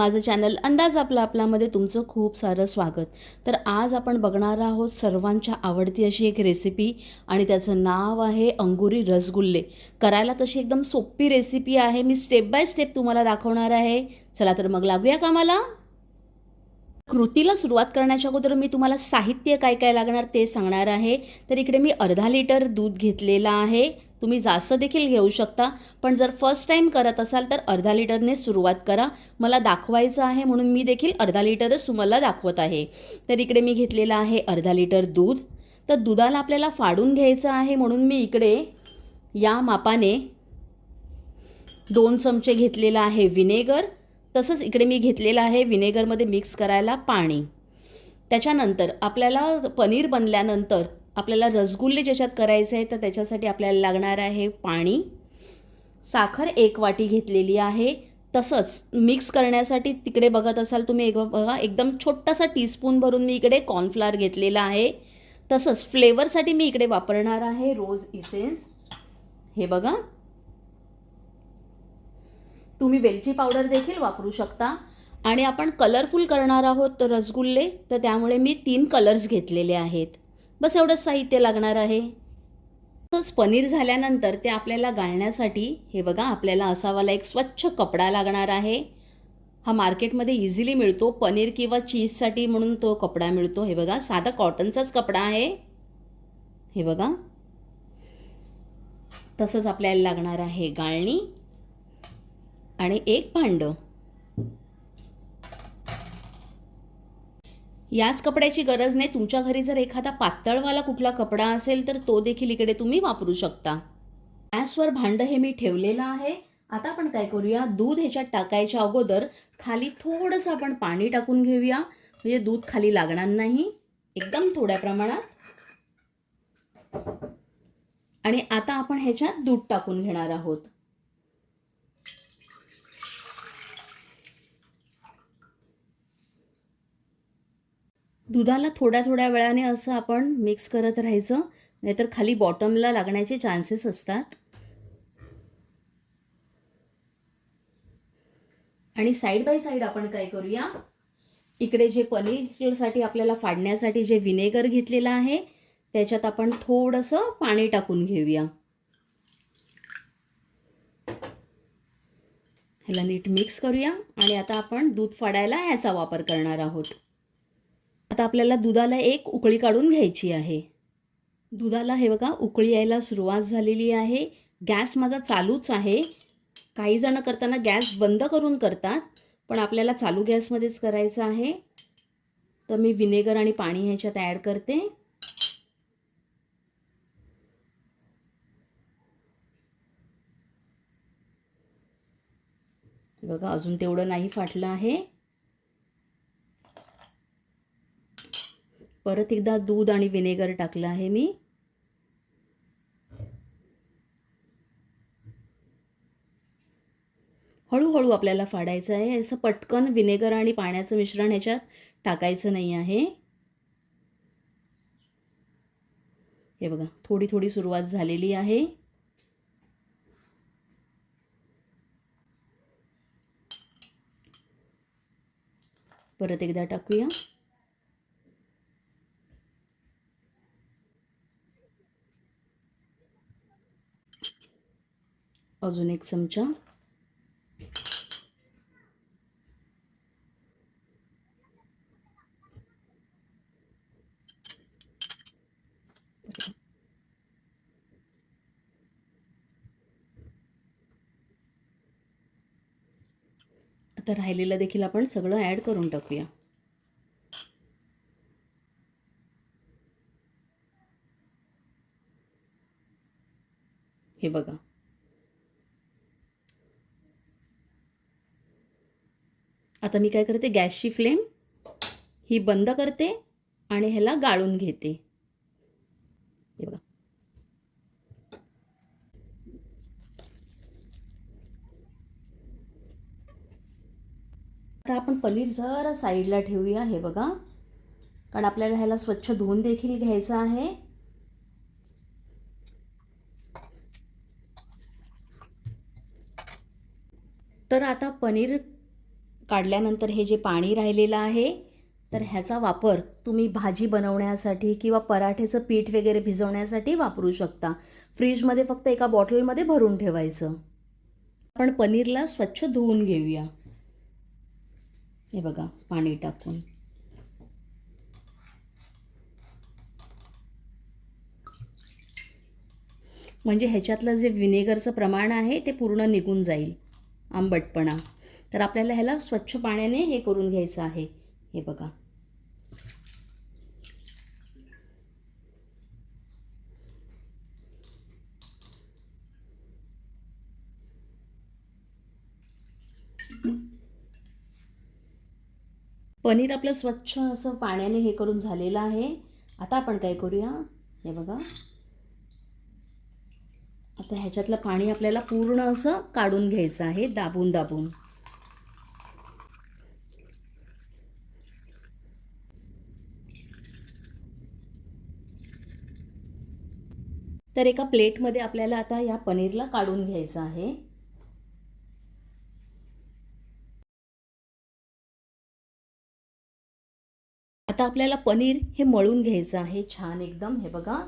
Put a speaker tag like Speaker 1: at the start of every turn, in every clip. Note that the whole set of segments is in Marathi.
Speaker 1: माझं चॅनल अंदाज आपला आपलामध्ये तुमचं खूप सारं स्वागत. तर आज आपण बघणार आहोत सर्वांच्या आवडती अशी एक रेसिपी आणि त्याचं नाव आहे अंगुरी रसगुल्ले. करायला तशी एकदम सोपी रेसिपी आहे. मी स्टेप बाय स्टेप तुम्हाला दाखवणार आहे. चला तर मग लागूया कामाला. कृतीला सुरुवात करण्याच्या अगोदर मी तुम्हाला साहित्य काय काय लागणार ते सांगणार आहे. तर इकडे मी अर्धा लिटर दूध घेतलेलं आहे. तुम्ही जास्त देखील घेऊ शकता. पण जर फर्स्ट टाईम करत असाल तर अर्धा लिटरने सुरुवात करा. मला दाखवायचं आहे म्हणून मी देखील अर्धा लिटरच तुम्हाला दाखवत आहे. तर इकडे मी घेतलेलं आहे अर्धा लिटर दूध. तर दुधाला आपल्याला फाडून घ्यायचं आहे म्हणून मी इकडे या मापाने दोन चमचे घेतलेलं आहे विनेगर. तसंच इकडे मी घेतलेलं आहे विनेगरमध्ये मिक्स करायला पाणी. त्याच्यानंतर आपल्याला पनीर बनल्यानंतर आपल्याला रसगुल्ले ज्याच्यात करायचे आहे तर त्याच्यासाठी आपल्याला लागणार आहे पाणी. साखर एक वाटी घेतलेली आहे. तसंच मिक्स करण्यासाठी तिकडे बघत असाल तुम्ही एक बघा एकदम छोटासा टीस्पून भरून मी इकडे कॉर्नफ्लावर घेतलेला आहे. तसंच फ्लेवरसाठी मी इकडे वापरणार आहे रोज इसेन्स हे बघा. तुम्ही वेलची पावडर देखील वापरू शकता. आणि आपण कलरफुल करणार आहोत रसगुल्ले तर त्यामुळे मी तीन कलर्स घेतलेले आहेत. बस एवढंच साहित्य लागणार आहे. तसंच पनीर झाल्यानंतर ते आपल्याला गाळण्यासाठी हे बघा आपल्याला असावाला एक स्वच्छ कपडा लागणार आहे. हा मार्केटमध्ये इझिली मिळतो. पनीर किंवा चीजसाठी म्हणून तो कपडा मिळतो. हे बघा साधा कॉटनचाच कपडा आहे. हे बघा. तसंच आपल्याला लागणार आहे गाळणी आणि एक भांडं. याच कपड्याची गरज नाही. तुमच्या घरी जर एखादा पातळवाला कुठला कपडा असेल तर तो देखील इकडे तुम्ही वापरू शकता. गॅसवर भांडं हे मी ठेवलेलं आहे. आता आपण काय करूया? दूध ह्याच्यात टाकायच्या अगोदर खाली थोडंसं आपण पाणी टाकून घेऊया. म्हणजे दूध खाली लागणार नाही. एकदम थोड्या प्रमाणात. आणि आता आपण ह्याच्यात दूध टाकून घेणार आहोत. दुधाला थोड्या थोड्या वेळाने असं आपण मिक्स करत राहायचं नाहीतर खाली बॉटमला लागण्याचे चान्सेस असतात. आणि साईड बाय साईड आपण काय करूया? इकडे जे पनीरसाठी आपल्याला फाडण्यासाठी जे विनेगर घेतलेलं आहे त्याच्यात आपण थोडंसं पाणी टाकून घेऊया. ह्याला नीट मिक्स करूया. आणि आता आपण दूध फाडायला ह्याचा वापर करणार आहोत. आता आपल्याला दुधाला एक उकळी काढून घ्यायची आहे. दुधाला हे बघा उकळी यायला सुरुवात झालेली आहे. गॅस माझा चालूच आहे. काही जणं करताना गॅस बंद करून करतात पण आपल्याला चालू गॅसमध्येच करायचं आहे. तर मी विनेगर आणि पाणी ह्याच्यात ॲड करते. बघा अजून तेवढं नाही फाटलं आहे. परत एकदा दूध आणि विनेगर टाकलं आहे मी. हळूहळू आपल्याला फाडायचं आहे. असं पटकन विनेगर आणि पाण्याचं मिश्रण ह्याच्यात टाकायचं नाही आहे. हे बघा थोडी थोडी सुरुवात झालेली आहे. परत एकदा टाकूया. अजून एक चमचा. आता राहिलेलं देखील आपण सगळं ॲड करून टाकूया हे बघा आता मी काय करते गॅसची फ्लेम ही बंद करते आणि ह्याला गाळून घेते. हे बघा. आता आपण पनीर जरा साईडला ठेवूया हे बघा. कारण आपल्याला ह्याला स्वच्छ धुवून देखील घ्यायचं आहे. तर आता पनीर काढल्यानंतर हे जे पाणी राहिलेलं आहे तर ह्याचा वापर तुम्ही भाजी बनवण्यासाठी किंवा पराठ्याचं पीठ वगैरे भिजवण्यासाठी वापरू शकता. फ्रीजमध्ये फक्त एका बॉटलमध्ये भरून ठेवायचं. आपण पनीरला स्वच्छ धुवून घेऊया. हे बघा पाणी टाकून. म्हणजे ह्याच्यातलं जे व्हिनेगरचं प्रमाण आहे ते पूर्ण निघून जाईल. आंबटपणा. तर आपल्याला ह्याला स्वच्छ पाण्याने हे करून घ्यायचं आहे. हे बघा. पनीर आपलं स्वच्छ असं पाण्याने हे करून झालेलं आहे. आता आपण काय करूया? हे बघा. आता ह्याच्यातलं पाणी आपल्याला पूर्ण असं काढून घ्यायचं आहे दाबून दाबून. तर एका प्लेटमध्ये आपल्याला आता या पनीरला काढून घ्यायचं आहे. आता आपल्याला पनीर हे मळून घ्यायचं आहे छान एकदम. हे बघा.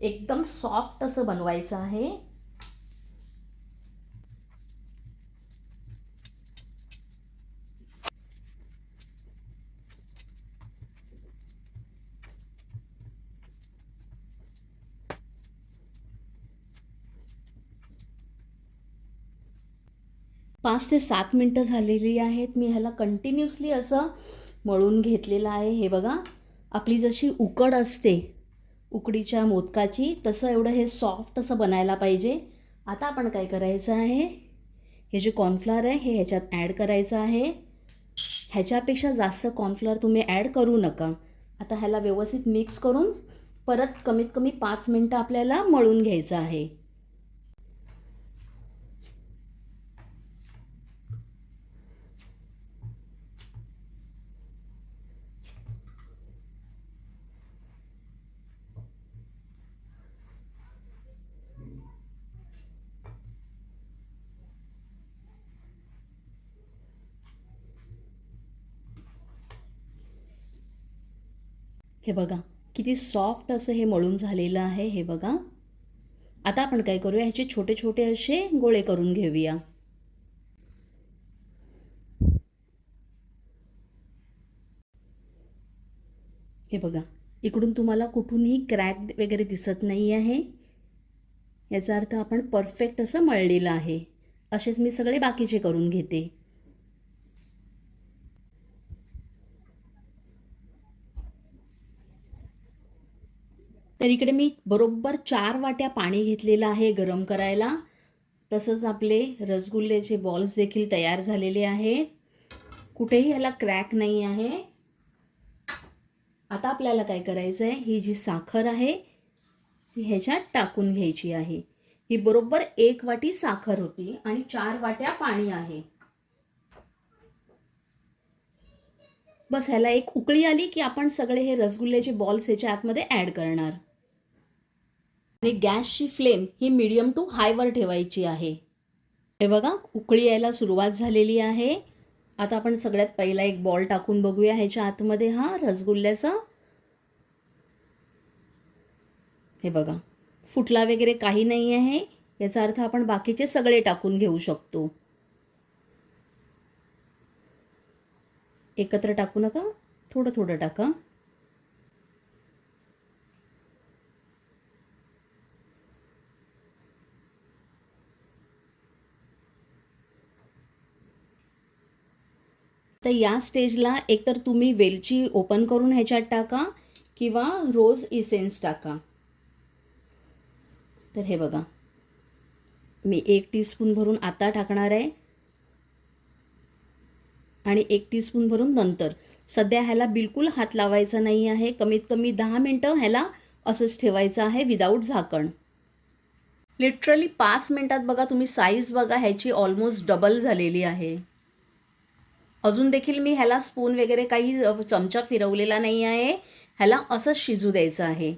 Speaker 1: एकदम सॉफ्ट असं बनवायचं आहे. पाच ते सात मिनटं झालेली आहेत. मी ह्याला कंटिन्युअसली असं मळून घेतलेलं आहे. हे बघा आपली जशी उकड असते उकडीच्या मोदकाची तसं एवढं हे सॉफ्ट असं बनायला पाहिजे. आता आपण काय करायचं आहे? हे जे कॉर्नफ्लॉर आहे हे ह्याच्यात ॲड करायचं आहे. ह्याच्यापेक्षा जास्त कॉर्नफ्लॉर तुम्ही ॲड करू नका. आता ह्याला व्यवस्थित मिक्स करून परत कमीत कमी पाच मिनटं आपल्याला मळून घ्यायचं आहे. हे बघा किती सॉफ्ट असं हे मळून झालेलं आहे हे बघा. आता आपण काय करूया ह्याचे छोटे छोटे असे गोळे करून घेऊया. हे बघा इकडून तुम्हाला कुठूनही क्रॅक वगैरे दिसत नाही आहे. याचा अर्थ आपण परफेक्ट असं मळलेलं आहे. असेच मी सगळे बाकीचे करून घेते. तर इकडे मी बरोबर चार वाट्या पाणी घेतलेलं आहे गरम करायला. तसंच आपले रसगुल्ल्याचे बॉल्स देखील तयार झालेले आहेत. कुठेही ह्याला क्रॅक नाही आहे. आता आपल्याला काय करायचं आहे ही जी साखर आहे ती ह्याच्यात टाकून घ्यायची आहे. ही बरोबर एक वाटी साखर होती आणि चार वाट्या पाणी आहे. बस ह्याला एक उकळी आली की आपण सगळे हे रसगुल्ल्याचे बॉल्स ह्याच्या आतमध्ये ॲड करणार. आणि गॅसची फ्लेम ही मीडियम टू हायवर ठेवायची आहे. हे बघा उकळी यायला सुरुवात झालेली आहे. आता आपण सगळ्यात पहिला एक बॉल टाकून बघूया. ह्याच्या आतमध्ये हा रसगुल्ल्याचा हे बघा फुटला वगैरे काही नाही आहे. याचा अर्थ आपण बाकीचे सगळे टाकून घेऊ शकतो. एकत्र टाकू नका थोडं थोडं टाका. तर या स्टेजला एकतर तुम्ही वेलची ओपन करून ह्याच्यात टाका किंवा रोज इसेन्स टाका. तर हे बघा. मी एक टीस्पून भरून आता टाकणार आहे. आणि एक टीस्पून भरून नंतर. सध्या ह्याला बिलकुल हात लावायचा नाही आहे. कमीत कमी दहा मिनटं ह्याला असंच ठेवायचं आहे विदाऊट झाकण. लिटरली पाच मिनटात बघा तुम्ही साईज बघा ह्याची ऑलमोस्ट डबल झालेली आहे. अजून देखील मी ह्याला स्पून वगैरे काही चमचा फिरवलेला नाही आहे. ह्याला असंच शिजू द्यायचं आहे.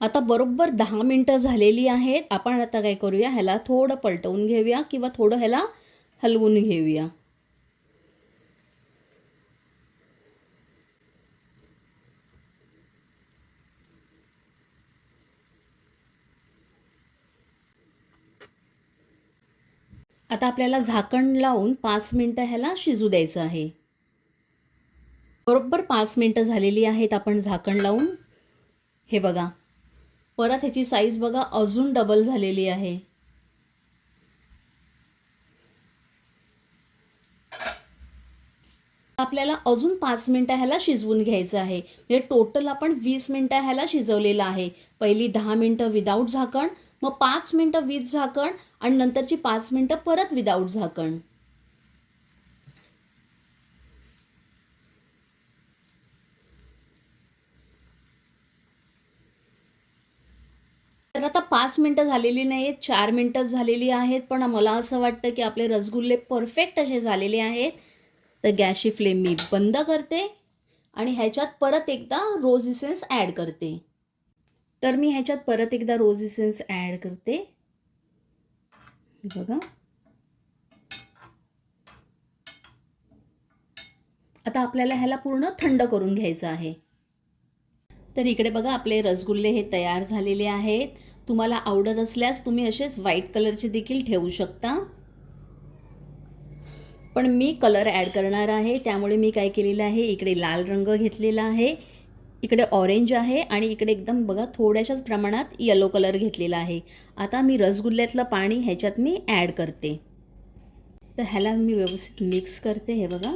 Speaker 1: आता बरोबर दहा मिनटं झालेली आहेत. आपण आता काय करूया? ह्याला थोडं पलटवून घेऊया किंवा थोडं ह्याला हलवून घेऊया. आता आपल्याला झाकण लावून पाच मिनटं ह्याला शिजू द्यायचं आहे. बरोबर पाच मिनटं झालेली आहेत आपण झाकण लावून. हे बघा. परत ह्याची साईज बघा अजून डबल झालेली आहे. आपल्याला अजून पाच मिनटं ह्याला शिजवून घ्यायचं आहे. म्हणजे टोटल आपण वीस मिनटं ह्याला शिजवलेलं आहे. पहिली दहा मिनटं विदाऊट झाकण मग पाच मिनटं विथ झाकण आणि नंतरची पाच मिनटं परत विदाऊट झाकण. तर आता पाच मिनटं झालेली नाही आहेत चार मिनटं झालेली आहेत पण मला असं वाटतं की आपले रसगुल्ले परफेक्ट असे झालेले आहेत. तर गॅसची फ्लेम मी बंद करते आणि ह्याच्यात परत एकदा रोज इसेन्स ॲड करते. तर मी ह्याच्यात परत एकदा रोज इसेन्स ॲड करते. बघा. आता आपल्याला ह्याला पूर्ण थंड करून घ्यायचं आहे. तर इकडे बघा आपले रसगुल्ले हे तयार झालेले आहेत. तुम्हाला आवडत असल्यास तुम्ही असेच व्हाईट कलरचे देखील ठेवू शकता. पण मी कलर ॲड करणार आहे. त्यामुळे मी काय केलेलं आहे? इकडे लाल रंग घेतलेला आहे. इकडे ऑरेंज आहे आणि इकडे एकदम बघा थोड्याशाच प्रमाणात येलो कलर घेतलेला आहे. आता मी रसगुल्ल्यातलं पाणी ह्याच्यात मी ॲड करते. तर ह्याला मी व्यवस्थित मिक्स करते हे बघा.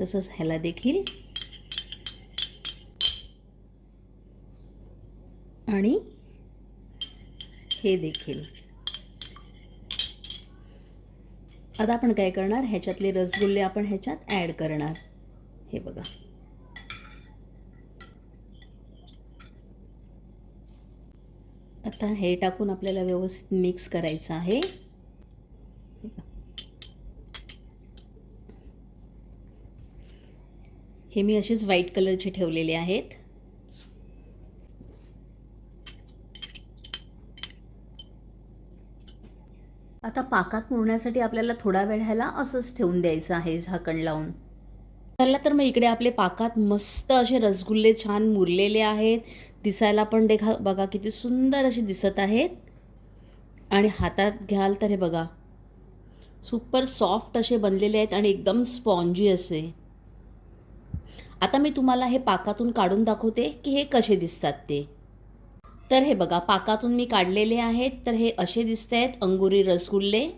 Speaker 1: तसंच ह्याला देखील. आणि हे देखील. आता आपण काय करणार? ह्याच्यातले रसगुल्ले आपण ह्याच्यात ॲड करणार. हे बघा. आता हे टाकून आपल्याला व्यवस्थित मिक्स करायचं आहे. हे मी असेच व्हाईट कलरचे ठेवलेले आहेत आता पाकात मुरण्यासाठी आपल्याला थोडा वेळ ह्याला असंच ठेवून द्यायचं आहे झाकण लावून. चला तर मग इकडे आपले पाकात मस्त असे रसगुल्ले छान मुरलेले आहेत. दिसायला पण देखा बघा किती सुंदर असे दिसत आहेत. आणि हातात घ्याल तर हे बघा. सुपर सॉफ्ट असे बनलेले आहेत आणि एकदम स्पॉन्जी असे. आता मी तुम्हाला हे पाकातून काढून दाखवते की हे कसे दिसतात ते. तर हे बघा पाकातून मी काढलेले आहेत. तर हे असे दिसत आहेत अंगुरी रसगुल्ले.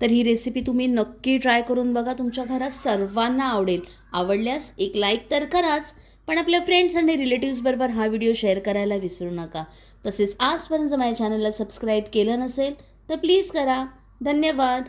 Speaker 1: तर ही रेसिपी तुम्ही नक्की ट्राय करून बघा तुमच्या घरात सर्वांना आवडेल. आवडल्यास एक लाईक तर कराच पण आपल्या फ्रेंड्स आणि रिलेटिव्सबरोबर हा व्हिडिओ शेअर करायला विसरू नका. तसेच आजपर्यंत माझ्या चॅनलला सबस्क्राईब केलं नसेल तर प्लीज करा. धन्यवाद.